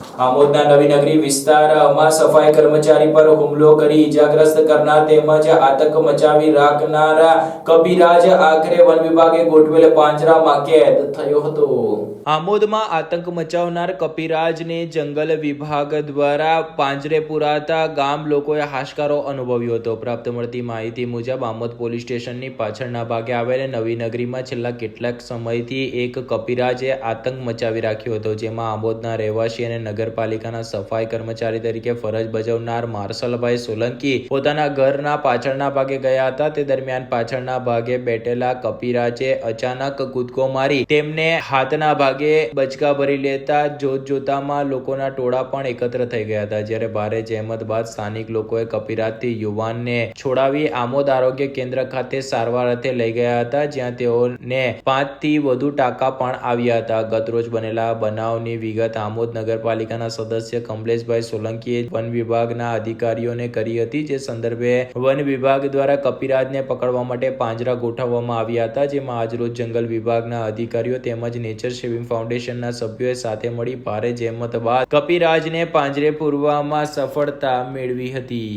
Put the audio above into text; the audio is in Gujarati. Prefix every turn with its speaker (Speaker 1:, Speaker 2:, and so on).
Speaker 1: આમોદના નવીનગરી વિસ્તારમાં સફાઈ કર્મચારી પર હુમલો કરી ઈજાગ્રસ્ત કરનાર તેમજ આતંક મચાવી રાખનારા કબીરાજ આખરે વન વિભાગે ગોઠવેલ પાંજરામાં કેદ થયો હતો. આમોદમાં આતંક મચાવનાર કપિરાજને જંગલ વિભાગ દ્વારા પાંજરે પુરાતા ગામ લોકોએ હાશકારો અનુભવ્યો હતો. પ્રાપ્ત મળતી માહિતી મુજબ, આમોદ પોલીસ સ્ટેશનની પાછળના ભાગે આવેલ નવી નગરીમાં છેલ્લા કેટલાક સમયથી એક કપિરાજે આતંક મચાવી રાખ્યો હતો, જેમાં આમોદના રહેવાસી અને નગરપાલિકાના સફાઈ કર્મચારી તરીકે ફરજ બજાવનાર માર્શલભાઈ સોલંકી પોતાના ઘરના પાછળના ભાગે ગયા હતા. તે દરમિયાન પાછળના ભાગે બેઠેલા કપિરાજે અચાનક કૂદકો મારી તેમને હાથના ભાગે બચકા ભરી લેતા જોત જોતામાં લોકોના ટોળા પણ એકત્ર થઈ ગયા હતા. જ્યારે ભારે જહેમત બાદ સ્થાનિક લોકોએ કપિરાજથી યુવાનને છોડાવી આમોદ આરોગ્ય કેન્દ્ર ખાતે સારવાર અર્થે લઈ ગયા હતા, જ્યાં તેઓને પાંચથી વધુ ટાંકા પણ આવ્યા હતા. ગતરોજ બનેલા બનાવની વિગત આમોદ નગરપાલિકાના સદસ્ય કમલેશભાઈ સોલંકીએ વન વિભાગના અધિકારીઓને કરી હતી, જે સંદર્ભે વન વિભાગ દ્વારા કપિરાજને પકડવા માટે પાંજરા ગોઠવવામાં આવ્યા હતા, જેમાં આજરોજ જંગલ વિભાગના અધિકારીઓ તેમજ નેચર સેવિંગ ફાઉન્ડેશનના સભ્યોએ સાથે મળી ભારે જહેમત બાદ કપિરાજને પાંજરે પૂરવામાં સફળતા મેળવી હતી.